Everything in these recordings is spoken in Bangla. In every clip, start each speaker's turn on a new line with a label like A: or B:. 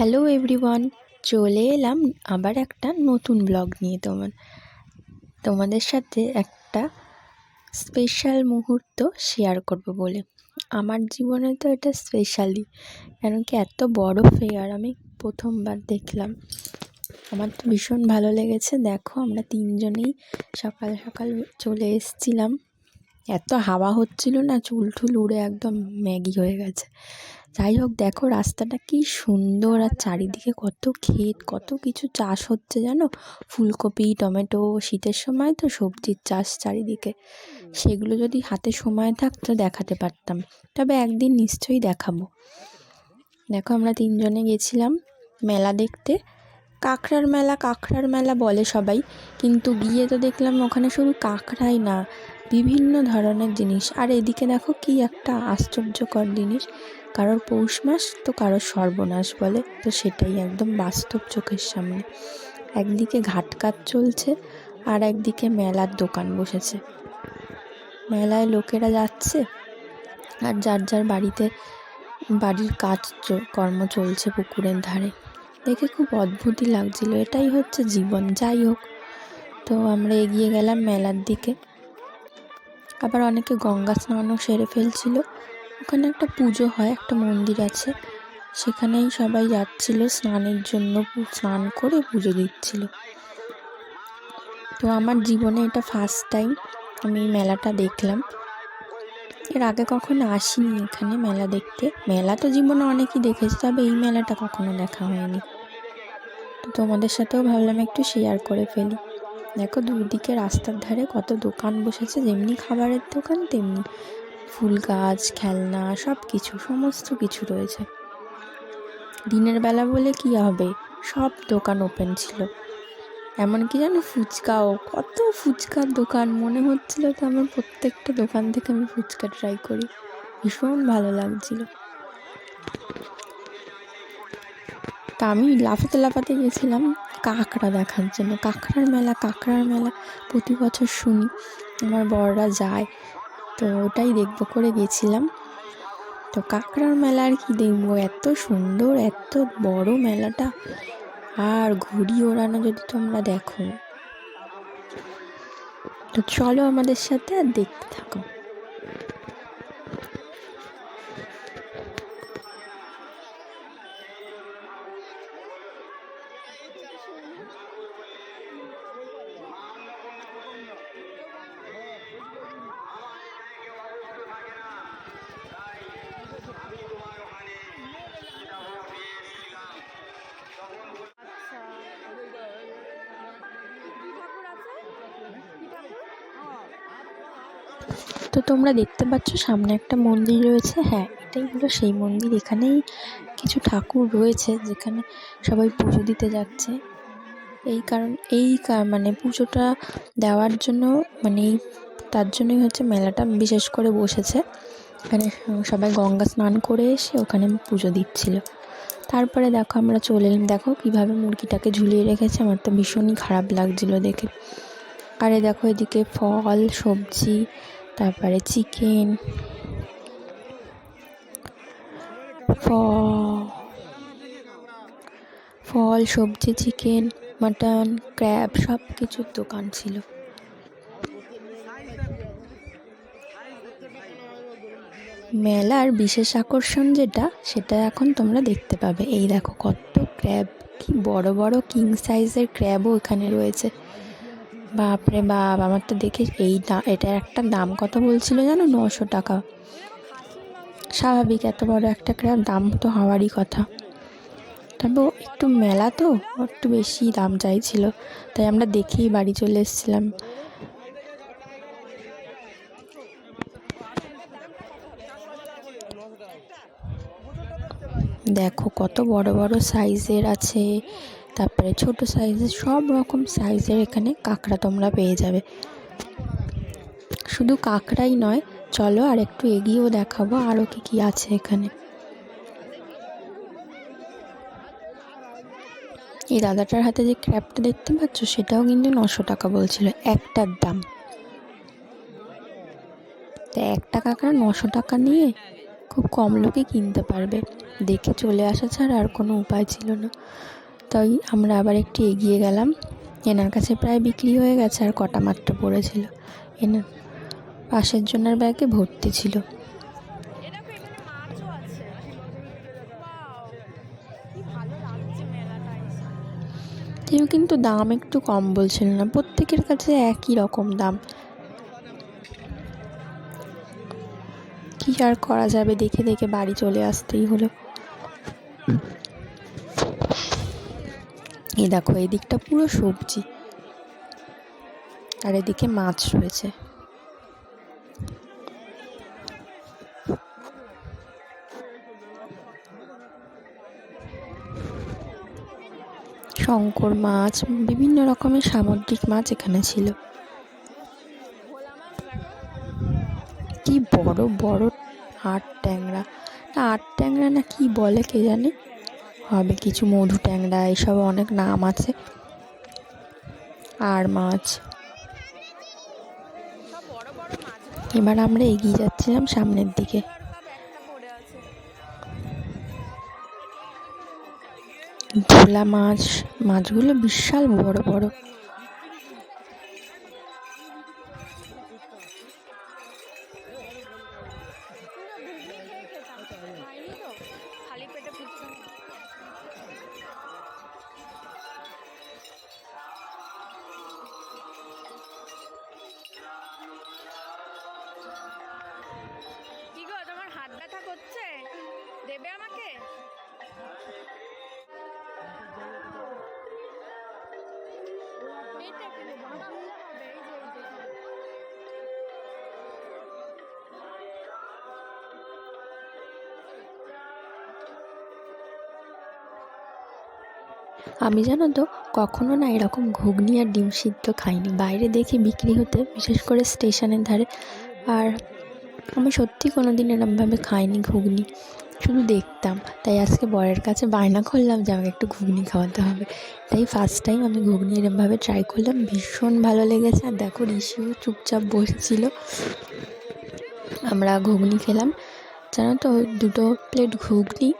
A: হ্যালো এভরিওয়ান, চলে এলাম আবার একটা নতুন ব্লগ নিয়ে তোমার, তোমাদের সাথে একটা স্পেশাল মুহূর্ত শেয়ার করব বলে। আমার জীবনে তো এটা স্পেশালি কেন কি এত বড় ফেয়ার আমি প্রথমবার দেখলাম। আমার তো ভীষণ ভালো লেগেছে। দেখো আমরা তিনজনেই সকাল সকাল চলে এসেছিলাম। এত হাওয়া হচ্ছিল না, চুল টুল উড়ে একদম ম্যাগি হয়ে গেছে। যাই হোক, দেখো রাস্তাটা কি সুন্দর আর চারিদিকে কত ক্ষেত, কত কিছু চাষ হচ্ছে জানো? ফুলকপি, টমেটো, শীতের সময় তো সবজির চাষ চারিদিকে। সেগুলো যদি হাতে সময় থাকতো দেখাতে পারতাম, তবে একদিন নিশ্চয়ই দেখাবো। দেখো আমরা তিনজনে গেছিলাম মেলা দেখতে। কাঁকড়ার মেলা কাঁকড়ার মেলা বলে সবাই, কিন্তু গিয়ে তো দেখলাম ওখানে শুধু কাঁকড়াই না বিভিন্ন ধরনের জিনিস। আর এদিকে দেখো কি একটা আশ্চর্যকর জিনিস। কারোর পৌষ মাস তো কারোর সর্বনাশ বলে। তো সেটাই একদম বাস্তব চোখের সামনে। একদিকে ঘাট কাজ চলছে আর একদিকে মেলার দোকান বসেছে। মেলায় লোকেরা যাচ্ছে আর যার যার বাড়িতে বাড়ির কাজ কর্ম চলছে পুকুরের ধারে। দেখে খুব অদ্ভুতই লাগছিল। এটাই হচ্ছে জীবন। যাই হোক, তো আমরা এগিয়ে গেলাম মেলার দিকে। আবার অনেকে গঙ্গা স্নানও সেরে ফেলছিল। ওখানে একটা পুজো হয়, একটা মন্দির আছে। সেখানেই সবাই যাচ্ছিল স্নানের জন্য, স্নান করে পুজো দিচ্ছিল। তো আমার জীবনে এটা ফার্স্ট টাইম আমি মেলাটা দেখলাম। এর আগে কখনো আসিনি এখানে মেলা দেখতে। মেলা তো জীবনে অনেকই দেখেছি, তবে এই মেলাটা কখনো দেখা হয়নি। তো তোমাদের সাথেও ভাবলাম একটু শেয়ার করে ফেলি। দেখো দুদিকে রাস্তার ধারে কত দোকান বসেছে, যেমনি খাবারের দোকান, তেমনি ফুল গাছ, খেলনা সব কিছু সমস্ত কিছু রয়েছে। দিনের বেলা বলে কি হবে? সব দোকান ওপেন ছিল। এমনকি জানো ফুচকাও, কত ফুচকার দোকান, মনে হচ্ছিল তো আমার প্রত্যেকটা দোকান থেকে আমি ফুচকা ট্রাই করি। ভীষণ ভালো লাগছিল। তা আমি লাফাতে লাফাতে গেছিলাম। কাঁকড়া দেখার জন্য। কাঁকড়ার মেলা কাঁকড়ার মেলা প্রতি বছর শুনি। আমার বড়রা যায়, তো ওটাই দেখব, করে গেছিলাম। তো কাঁকড়ার মেলা আর কি দেখব? এত সুন্দর, এত বড় মেলাটা। আর ঘুড়ি ওড়ানো যদি তোমরা দেখো। তো চলো আমাদের সাথে আর দেখতে থাকো। তো তোমরা দেখতে পাচ্ছ সামনে একটা মন্দির রয়েছে। হ্যাঁ এটাই হলো সেই মন্দির। এখানেই কিছু ঠাকুর রয়েছে যেখানে সবাই পুজো দিতে যাচ্ছে। এই কারণ, এই মানে পুজোটা দেওয়ার জন্য মানে এই, তার জন্যই হচ্ছে মেলাটা বিশেষ করে বসেছে। এখানে সবাই গঙ্গা স্নান করে এসে ওখানে পুজো দিচ্ছিল। তারপরে দেখো আমরা চলে এলাম। দেখো কীভাবে মুরগিটাকে ঝুলিয়ে রেখেছে। আমার তো ভীষণই খারাপ লাগছিল দেখে। আরে দেখো এদিকে ফল, সবজি তারপরে চিকেন, ফল সবজি, চিকেন, মাটন, ক্র্যাব সব কিছুর দোকান ছিল। মেলার বিশেষ আকর্ষণ যেটা, সেটা এখন তোমরা দেখতে পাবে। এই দেখো কত ক্র্যাব, কি বড় বড় কিং সাইজের ক্র্যাবও এখানে রয়েছে। বাপরে বাপ, আমার তো দেখে এই দাম এটার একটা দাম কত বলছিল জানো? নশো টাকা। স্বাভাবিক, এত বড় একটা ক্র্যাব দাম তো হওয়ারই কথা। তবে একটু মেলা তো একটু বেশি দাম চাইছিল। তাই আমরা দেখেই বাড়ি চলে এসেছিলাম। দেখো কত বড় বড় সাইজের আছে। তারপরে ছোট সাইজের সব রকম সাইজের এখানে কাঁকড়া তোমরা পেয়ে যাবে। শুধু কাঁকড়াই নয়, চলো আর একটু এগিয়েও দেখাবো আরও কী কী আছে এখানে। এই দাদাটার হাতে যে ক্র্যাপটা দেখতে পাচ্ছ, সেটাও কিন্তু নশো টাকা বলছিল, একটার দাম। তো একটা কাঁকড়া নশো টাকা নিয়ে খুব কম লোকে কিনতে পারবে। দেখে চলে আসা ছাড়া আর কোনো উপায় ছিল না। তাই আমরা আবার একটু এগিয়ে গেলাম। এনার কাছে প্রায় বিক্রি হয়ে গেছে আর কটা মাত্র পড়েছিল। এনার পাশের জনের ব্যাগে ভর্তি ছিল। কেউ কিন্তু দাম একটু কম বলছিল না, প্রত্যেকের কাছে একই রকম দাম। কি আর করা যাবে, দেখে দেখে বাড়ি চলে আসতেই হলো। এই দেখো, এই দিকটা পুরো সবজি। আর এদিকে মাছ রয়েছে। শঙ্কর মাছ, বিভিন্ন রকমের সামুদ্রিক মাছ এখানে ছিল। কি বড় বড় আট ট্যাংরা। আট ট্যাংরা না কি বলে কে জানে? হবে, কিছু মধু, ট্যাংরা, এসব অনেক নাম আছে। আর মাছ। এবার আমরা এগিয়ে যাচ্ছিলাম সামনের দিকে। ভোলা মাছ, মাছগুলো বিশাল বড় বড়। আমি জানো তো, কখনো না এরকম ঘুগনি আর ডিম সিদ্ধ খাইনি। বাইরে দেখি বিক্রি হতে, বিশেষ করে স্টেশনের ধারে। আর আমি সত্যি কোনো দিন এরমভাবে খাইনি ঘুগনি। শুধু দেখতাম। তাই আজকে বরের কাছে বায়না করলাম যে আমাকে একটু ঘুগনি খাওয়াতে হবে। তাই ফার্স্ট টাইম আমি ঘুগনি এরমভাবে ট্রাই করলাম, ভীষণ ভালো লেগেছে। আর দেখো ঋষিও চুপচাপ বসেছিল। আমরা ঘুগনি খেলাম। জানো তো, দুটো প্লেট ঘুগনি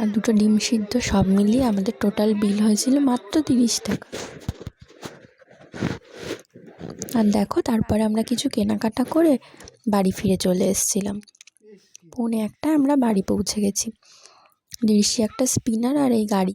A: আর দুটো ডিম সিদ্ধ সব মিলিয়ে আমাদের টোটাল বিল হয়েছিল মাত্র তিরিশ টাকা। আর দেখো, তারপরে আমরা কিছু কেনাকাটা করে বাড়ি ফিরে চলে এসেছিলাম। পৌনে একটা আমরা বাড়ি পৌঁছে গেছি। দৃশ্যে একটা স্পিনার আর এই গাড়ি।